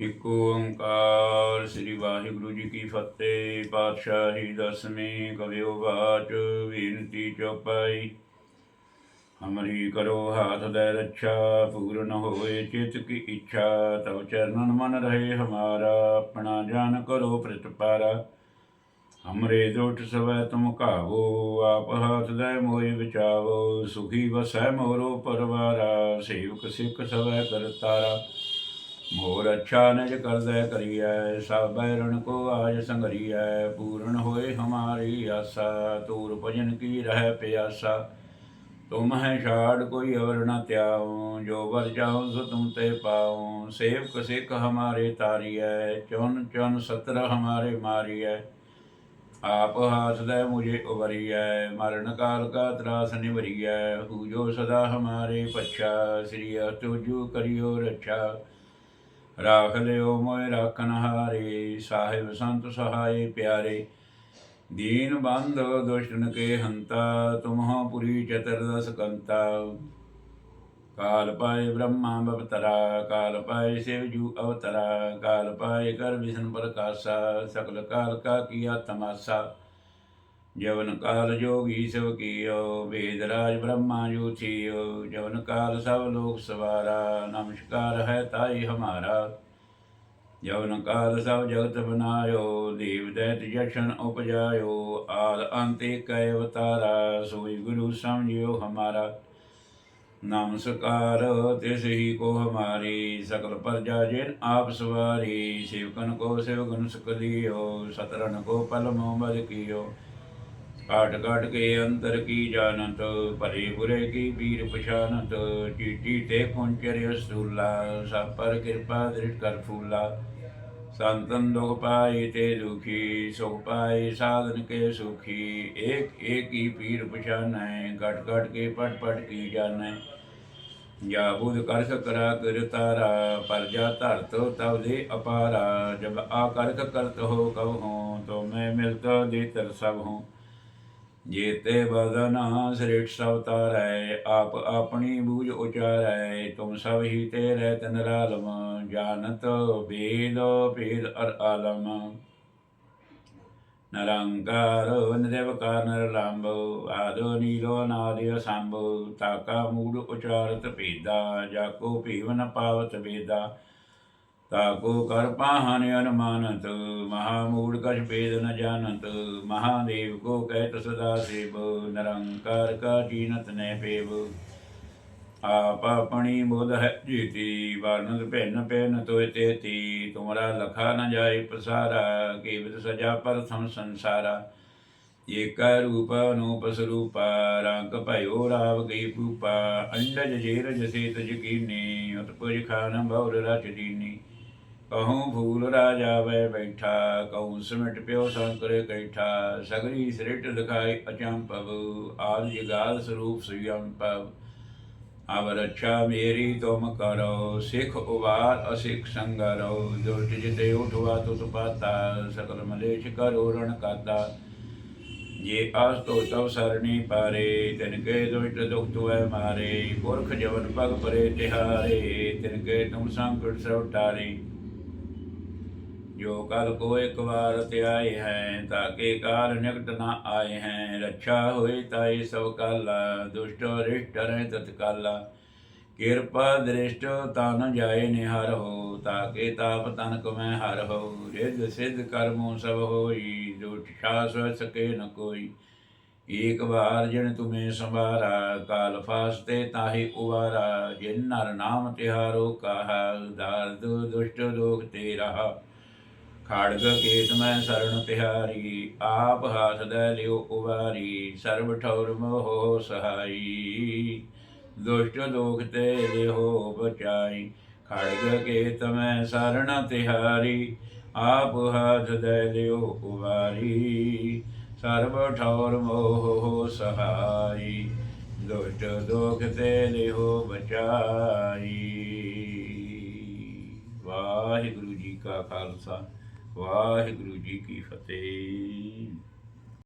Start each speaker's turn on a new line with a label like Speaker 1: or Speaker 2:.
Speaker 1: ਇਕ ਓੰਕਾਰ, ਸ੍ਰੀ ਵਾਹਿਗੁਰੂ ਜੀ ਕੀ ਫਤਿਹ। ਪਾਤਸ਼ਾਹੀ ਦਸਵੀਂ ਕਵਿਓ ਬਾਚ, ਬੇਨਤੀ ਚੌਪਾਈ। ਹਮਰੀ ਕਰੋ ਹਾਥ ਦੇ ਰੱਛਾ, ਪੂਰਨ ਹੋਏ ਚਿਤ ਕੀ ਇੱਛਾ। ਤਵ ਚਰਨਨ ਮਨ ਰਹੇ ਹਮਾਰਾ, ਆਪਣਾ ਜਾਨ ਕਰੋ ਪ੍ਰਤਪਾਰਾ ਹਮਰੇ ਜੋਟ ਸਵੈ ਤੁਮ ਕਾਵੋ ਆਪ ਹਾਥ ਦੇ ਮੋਏ ਵਿਚਾਵੋ। ਸੁਖੀ ਵਸੈ ਮੋਰੋ ਪਰਵਾਰਾ, ਸੇਵਕ ਸਿੱਖ ਸਵੈ ਕਰਤਾਰਾ। ਮੋਰ ਅੱਛਾ ਨਿਜ ਕਰਦੈ ਕਰੀਐ ਸਭ ਬੈਰਣ ਕੋ ਆਜ ਸੰਗਰੀਐ ਪੂਰਨ ਹੋਏ ਹਮਾਰੀ ਆਸਾ, ਤੂਰ ਭਜਨ ਕੀ ਰਹਿ ਪਿਆਸਾ। ਤੁਮ ਹੈ ਛਾੜ ਕੋਈ ਅਵਰ ਨ ਤਿਆਉ ਜੋ ਵਰ ਜਾਉ ਸੋ ਤੁਮ ਤੇ ਪਾਉ। ਸੇਵਕ ਸਿੱਖ ਹਮਾਰੇ ਤਾਰੀਐ ਚੁਨ ਚੁਨ ਸਤਰ ਹਮਾਰੇ ਮਾਰੀਐ। ਆਪ ਹਾਸ ਦੇ ਮੁਝੇ ਉਵਰੀਐ, ਮਰਨ ਕਾਲ ਕਾ ਤਰਾਸ ਨਿਵਰੀਐ। ਹੂ ਜੋ ਸਦਾ ਹਮਾਰੇ ਪਛਾ, ਸ੍ਰੀ ਅਤੁਜੂ ਕਰਿਓ ਰੱਛਾ। ਰਾਖ ਲਿਓ ਮੋਇ ਰਾਖਨ ਹਾਰੇ ਸਾਹਿਬ ਸੰਤ ਸਹਾਈ ਪਿਆਰੇ ਦੀਨ ਬੰਧ ਦੁਸ਼ਟਨ ਕੇ ਹੰਤਾ ਤੁਮਹੁ ਪੁਰੀ ਚਤੁਰਦਸ ਕੰਤਾ ਕਾਲ ਪਾਏ ਬ੍ਰਹਮਾ ਬਵਤਰਾ ਕਾਲ ਪਾਏ ਸਿਵ ਜੂ ਅਵਤਰਾ ਕਾਲ ਪਾਏ ਕਰ ਵਿਸ਼ਨ ਪ੍ਰਕਾਸ਼ਾ ਸਕਲ ਕਾਲ ਕਾ ਕੀਆ ਤਮਾਸਾ ਜਵਨ ਕਾਲ ਜੋਗੀ ਸਭ ਕੀਓ, ਵੇਦ ਰਾਜ ਬ੍ਰਹਮਾ ਜੂ ਜਵਨ ਕਾਲ ਸਭ ਲੋਕ ਸਵਾਰਾ, ਨਮਸਕਾਰ ਹੈ ਤਾਈ ਹਮਾਰਾ। ਜਵਨ ਕਾਲ ਸਭ ਜਗਤ ਬਨਾਇਓ, ਦੇਵ ਦੈਤ ਜਸ਼ਨ ਉਪਜਾਇਓ। ਆਦ ਅੰਤੇ ਕੈ ਅਵਤਾਰਾ, ਸੋਈ ਗੁਰੂ ਸਮਝਿਓ ਹਮਾਰਾ। ਨਮਸਕਾਰ, ਤਿਸ ਹੀ ਕੋ ਹਮਾਰੀ, ਸਕਲ ਪਰਜਾ ਜਿਨ ਆਪ ਸਵਾਰੀ। ਸਿਵਕਨ ਕੋ ਸਿਵਗਨ ਸਕਲਿਓ ਸਤਰਨ ਕੋ ਪਲ ਮੋ ਬਦ ਕੀਓ। ਕਾਟ ਕਾਟ ਕੇ ਅੰਦਰ ਕੀ ਜਾਣਤ ਭਲੇ ਬੁਰੇ ਕੀ ਵੀਰ ਪਛਾਨਤ ਚੀਟੀ ਤੇ ਪਹੁੰਚਰਿ ਸੂਲਾ ਸਭ ਪਰ ਕਿਰਪਾ ਦ੍ਰਿਸ਼ ਕਰ ਫੂਲਾ। ਸੰਤਨ ਦੁਖ ਪਾਈ ਤੇ ਦੁਖੀ, ਸੁਖ ਪਾਏ ਸਾਧਨ ਕੇ ਸੁਖੀ। ਏਕ ਏਕ ਹੀ ਪੀਰ ਪਛਾਨੈ, ਘਟ ਘਟ ਕੇ ਪਟ ਪਟ ਕੀ ਜਾਣੈ। ਜਾ ਬੁਧ ਕਰ ਸਕਰਾ ਕਰ ਤਾਰਾ, ਪਰ ਜਾ ਧਰਤ ਤਵ ਦੇ ਅਪਾਰਾ। ਜਬ ਆ ਕਰਕ ਕਰਤ ਹੋ ਕਬ ਹੋ ਤੋ ਮੈਂ ਮਿਲਤਾ ਦੇ ਤਰ ਸਭ ਹੂੰ ਜੇਤੇ ਬਦਨਾ ਸ੍ਰਿਸ਼ਟ ਸਭ ਤਾਰੈ, ਆਪ ਆਪਣੀ ਬੂਝ ਉਚਾਰੈ, ਤੁਮ ਸਭ ਹੀ ਤੇ ਰਹਿਤ ਨਿਰਾਲਮ ਜਾਣਤ ਬੇਦ ਭੇਦ ਅਰ ਆਲਮ। ਨਰੰਕਾਰ ਨਿਰਵਕਾਰ ਨਿਰਲੰਭ ਆਦੋ ਨੀਲੋ ਨਾਦਿ ਸੰਭ ਤਾਕਾ ਮੂੜ ਉਚਾਰਤ ਭੇਦਾ ਜਾਕੋ ਭੀਵ ਨ ਪਾਵਤ ਵੇਦਾ। ਕਾਕੋ ਕਰ ਪਾਹਨ ਅਨਮਾਨਤ ਮਹਾਮੂੜ ਕਛ ਭੇਦ ਨ ਜਾਣਤ, ਮਹਾਦੇਵ ਕੋ ਕਹਿਤ ਸਦਾ ਸੇਵ, ਨਿਰੰਕਾਰ ਕਾ ਜੀਨਤ ਨੈ ਪੇਵ। ਆਪ ਆਪਣੀ ਬੁਧ ਹੈ ਜੀਤੀ, ਵਰਨਤ ਭਿੰਨ ਭਿੰਨ ਤੋਇ ਤੇਤੀ, ਤੁਮਰਾ ਲਖਾ ਨ ਜਾਏ ਪਸਾਰਾ, ਕੇਵਤ ਸਜਾ ਪ੍ਰਥਮ ਸੰਸਾਰਾ। ਏਕ ਰੂਪ ਅਨੂਪ ਸਰੂਪਾ, ਰੰਗ ਭਇਓ ਰਾਵ ਗਈ ਪੂਪਾ ਅੰਡਜ ਜੇਰ ਜਸੇ ਤਜ ਕੀਨੀ, ਉਤਪੁਜ ਖਾਨ ਬਉਰ ਰਚ ਦੀਨੀ। ਕਹੂੰ ਫੂਲ ਰਾਜਾ ਵੈ ਬੈਠਾ, ਕਹੂੰ ਸਿਮਟ ਪਿਓ ਸੰਕਰੇ ਕੈਠਾ, ਸਗਰੀ ਸ੍ਰਿਟ ਦਿਖਾਈ ਅਚੰਪਵ ਆਦ ਜਗਾਲ ਸਰੂਪ ਸੁਯੰਪਵ ਅਵ ਰੱਛਾ ਮੇਰੀ ਤੁਮ ਕਰੋ, ਸਿਖ ਉਵਾਰ ਅਸਿਖ ਸੰਗਰੋ। ਦੁਸ਼ਟ ਜਿਤੇ ਉਠਵਾ ਤੁਤ ਪਾਤਾ, ਸਕਲ ਮਲੇਸ਼ ਕਰੋ ਰਣ ਕਾਤਾ। ਜੇ ਆਸ ਤੋ ਤਵ ਸਰਣੀ ਪਾਰੇ, ਤਿਨ ਕੇ ਦੁਸ਼ਟ ਦੁਖ ਤੁਐ ਮਾਰੇ। ਪੁਰਖ ਜਵਨ ਪਗ ਪਰੇ ਤਿਹਾਰੇ, ਤਿਨ ਕੇ ਤੁਮ ਸੰਕਟ ਸਭ ਟਾਰੇ ਜੋ ਕਲ ਕੋ ਇੱਕ ਵਾਰ ਧਿਆਏ ਹੈ ਤਾਕੇ ਕਾਲ ਨਿਕਟ ਨਾ ਆਏ ਹੈ। ਰੱਛਾ ਹੋਈ ਤਾਈ ਸਭ ਕਾਲਾ, ਦੁਸ਼ਟ ਰਿਸ਼ਟ ਰਹਿ ਤਤਕਾਲਾ ਕਿਰਪਾ ਦ੍ਰਿਸ਼ਟ ਤਨ ਜਾਏ ਨਿਹਰ ਹੋ ਤਾਕੇ ਤਾਪ ਤਨ ਕਮੈ ਹਰ ਹੋ। ਰਿਧ ਸਿਧ ਕਰਮੋ ਸਭ ਹੋਈ ਦੁਟ ਛਾਸ ਸਕੇ ਨ ਕੋਈ। ਏਕ ਵਾਰ ਜਿਨ ਤੁਮੇ ਸੰਭਾਰਾ, ਕਾਲ ਫਾਸਤੇ ਤਾਹੀ ਉਵਾਰਾ। ਜਿਨ ਨਰ ਨਾਮ ਤਿਹਾਰੋ ਕਹਾ ਦਰਦ ਦੁਸ਼ਟ ਦੋਖ ਤੇ ਰਹਾ ਖੜਗ ਕੇਤ ਮੈਂ ਸਰਣ ਤਿਹਾਰੀ ਆਪ ਹਾਥ ਦੇ ਲਿਓ ਉਵਾਰੀ, ਸਰਬ ਠੌਰ ਮੋਹ ਸਹਾਈ। ਦੁਸ਼ਟ ਦੋਖ ਤੇ ਲਿਓ ਬਚਾਈ ਖੜਗ ਕੇ ਮੈਂ ਸਰਣ ਤਿਹਾਰੀ, ਆਪ ਹਾਥ ਦੇ ਲਿਓ ਉਵਾਰੀ, ਸਰਬ ਠੌਰ ਮੋਹ ਸਹਾਈ। ਦੁਸ਼ਟ ਦੋਖ ਤੇ ਲਿਓ ਬਚਾਈ। ਵਾਹਿਗੁਰੂ ਜੀ ਕਾ ਖਾਲਸਾ। ਵਾਹਿਗੁਰੂ ਜੀ ਕੀ ਫਤਿਹ।